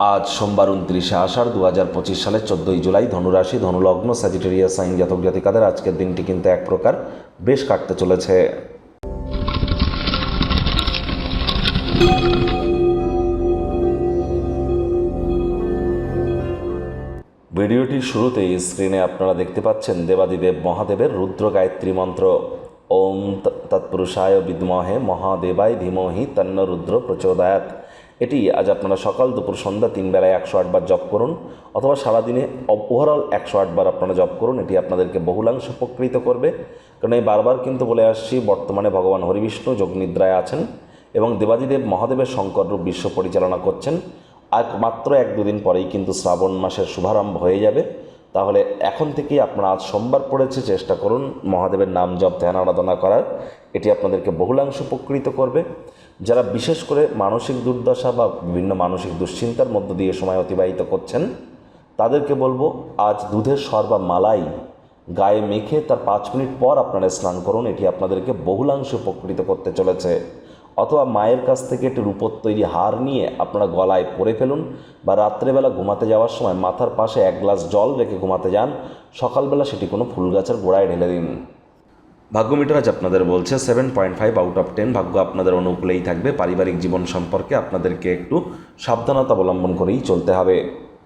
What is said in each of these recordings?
আজ সোমবার উনত্রিশে আষাঢ় দু হাজার পঁচিশ সালের চোদ্দোই জুলাই ধনুরাশি, ধনুলগ্ন স্যাজিটেরিয়াস সাইন জাতক জাতিকাদের আজকের দিনটি কিন্তু এক প্রকার বেশ কাটতে চলেছে। ভিডিওটির শুরুতেই স্ক্রিনে আপনারা দেখতে পাচ্ছেন দেবাদিদেব মহাদেবের রুদ্র গায়ত্রী মন্ত্র। ওম তৎপুরুষায় বিদ্মহে মহাদেবায় ধীমহি তন্ন রুদ্র প্রচোদয়াত এটি আজ আপনারা সকাল দুপুর সন্ধ্যা তিন বেলায় একশো আটবার জপ করুন অথবা সারাদিনে ওভারঅল একশো আটবার আপনারা জপ করুন, এটি আপনাদেরকে বহুলাংশ উপকৃত করবে। কারণ এই বারবার কিন্তু বলে আসছি, বর্তমানে ভগবান হরিবিষ্ণু যোগনিদ্রায় আছেন এবং দেবাদিদেব মহাদেবের শঙ্কর রূপ বিশ্ব পরিচালনা করছেন। আর মাত্র এক দুদিন পরেই কিন্তু শ্রাবণ মাসের শুভারম্ভ হয়ে যাবে। তাহলে এখন থেকেই আপনারা আজ সোমবার পড়েছে, চেষ্টা করুন মহাদেবের নাম জপ, ধ্যান, আরাধনা করার। এটি আপনাদেরকে বহুলাংশ উপকৃত করবে। যারা বিশেষ করে মানসিক দুর্দশা বা বিভিন্ন মানসিক দুশ্চিন্তার মধ্য দিয়ে সময় অতিবাহিত করছেন, তাদেরকে বলব, আজ দুধের সর বা মালাই গায়ে মেখে তার পাঁচ মিনিট পর আপনারা স্নান করুন। এটি আপনাদেরকে বহুলাংশে উপকৃত করতে চলেছে। অথবা মায়ের কাছ থেকে একটি রূপোর তৈরি হার নিয়ে আপনারা গলায় পরে ফেলুন বা রাত্রেবেলা ঘুমাতে যাওয়ার সময় মাথার পাশে এক গ্লাস জল রেখে ঘুমাতে যান। সকালবেলা সেটি কোনো ফুল গাছের গোড়ায় ঢেলে দিন। ভাগ্য মিটার আজ আপনাদের বলছে seven point five out of ten ভাগ্য আপনাদের অনুকূলেই থাকবে। পারিবারিক জীবন সম্পর্কে আপনাদেরকে একটু সাবধানতা অবলম্বন করেই চলতে হবে।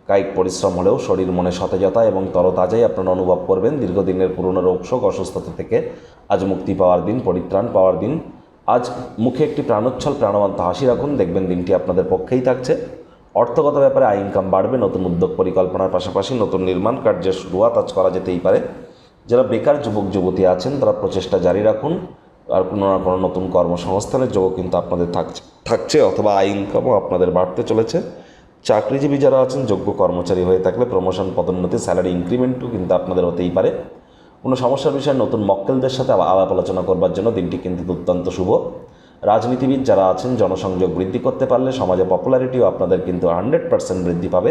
কায়িক পরিশ্রম হলেও শরীর মনে সতেজতা এবং তরতাজাই আপনারা অনুভব করবেন। দীর্ঘদিনের পুরনো রোগশোক অসুস্থতা থেকে আজ মুক্তি পাওয়ার দিন, পরিত্রাণ পাওয়ার দিন। আজ মুখে একটি প্রাণোচ্ছল, প্রাণবন্ত হাসি রাখুন। দেখবেন দিনটি আপনাদের পক্ষেই থাকছে। অর্থগত ব্যাপারে আয় ইনকাম বাড়বে। নতুন উদ্যোগ পরিকল্পনার পাশাপাশি নতুন নির্মাণ কার্যের শুরুয়াত আজ করা যেতেই পারে। যারা বেকার যুবক, যুবতী আছেন, তারা প্রচেষ্টা জারি রাখুন। আর কোনো না কোনো নতুন কর্মসংস্থানের যোগ কিন্তু আপনাদের থাকছে থাকছে অথবা আয় ইনকামও আপনাদের বাড়তে চলেছে। চাকরিজীবী যারা আছেন, যোগ্য কর্মচারী হয়ে থাকলে প্রমোশন পদোন্নতি স্যালারি ইনক্রিমেন্টও কিন্তু আপনাদের হতেই পারে। কোনো সমস্যার বিষয়ে নতুন মক্কেলদের সাথে আলাপ আলোচনা করবার জন্য দিনটি কিন্তু দুর্দান্ত শুভ। রাজনীতিবিদ যারা আছেন, জনসংযোগ বৃদ্ধি করতে পারলে সমাজে পপুলারিটিও আপনাদের কিন্তু হান্ড্রেড পার্সেন্ট বৃদ্ধি পাবে।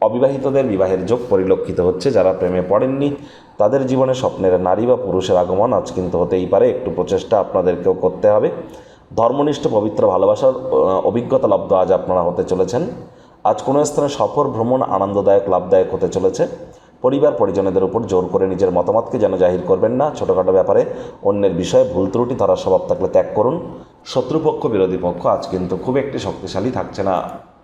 অবিবাহিতদের বিবাহের যোগ পরিলক্ষিত হচ্ছে যারা প্রেমে পড়েননি। তাদের জীবনে স্বপ্নের নারী বা পুরুষের আগমন আজ কিন্তু হতেই পারে। একটু প্রচেষ্টা আপনাদেরকেও করতে হবে। ধর্মনিষ্ঠ, পবিত্র, ভালোবাসার অভিজ্ঞতা লব্ধ আজ আপনারা হতে চলেছেন। আজ কোনো স্থানে সফর ভ্রমণ আনন্দদায়ক, লাভদায়ক হতে চলেছে। পরিবার, পরিজনদের উপর জোর করে নিজের মতামতকে যেন জাহির করবেন না। ছোটোখাটো ব্যাপারে অন্যের বিষয়ে ভুল ত্রুটি, ধরার স্বভাব থাকলে ত্যাগ করুন। শত্রুপক্ষ, বিরোধী পক্ষ আজ কিন্তু খুব একটি শক্তিশালী থাকছে না।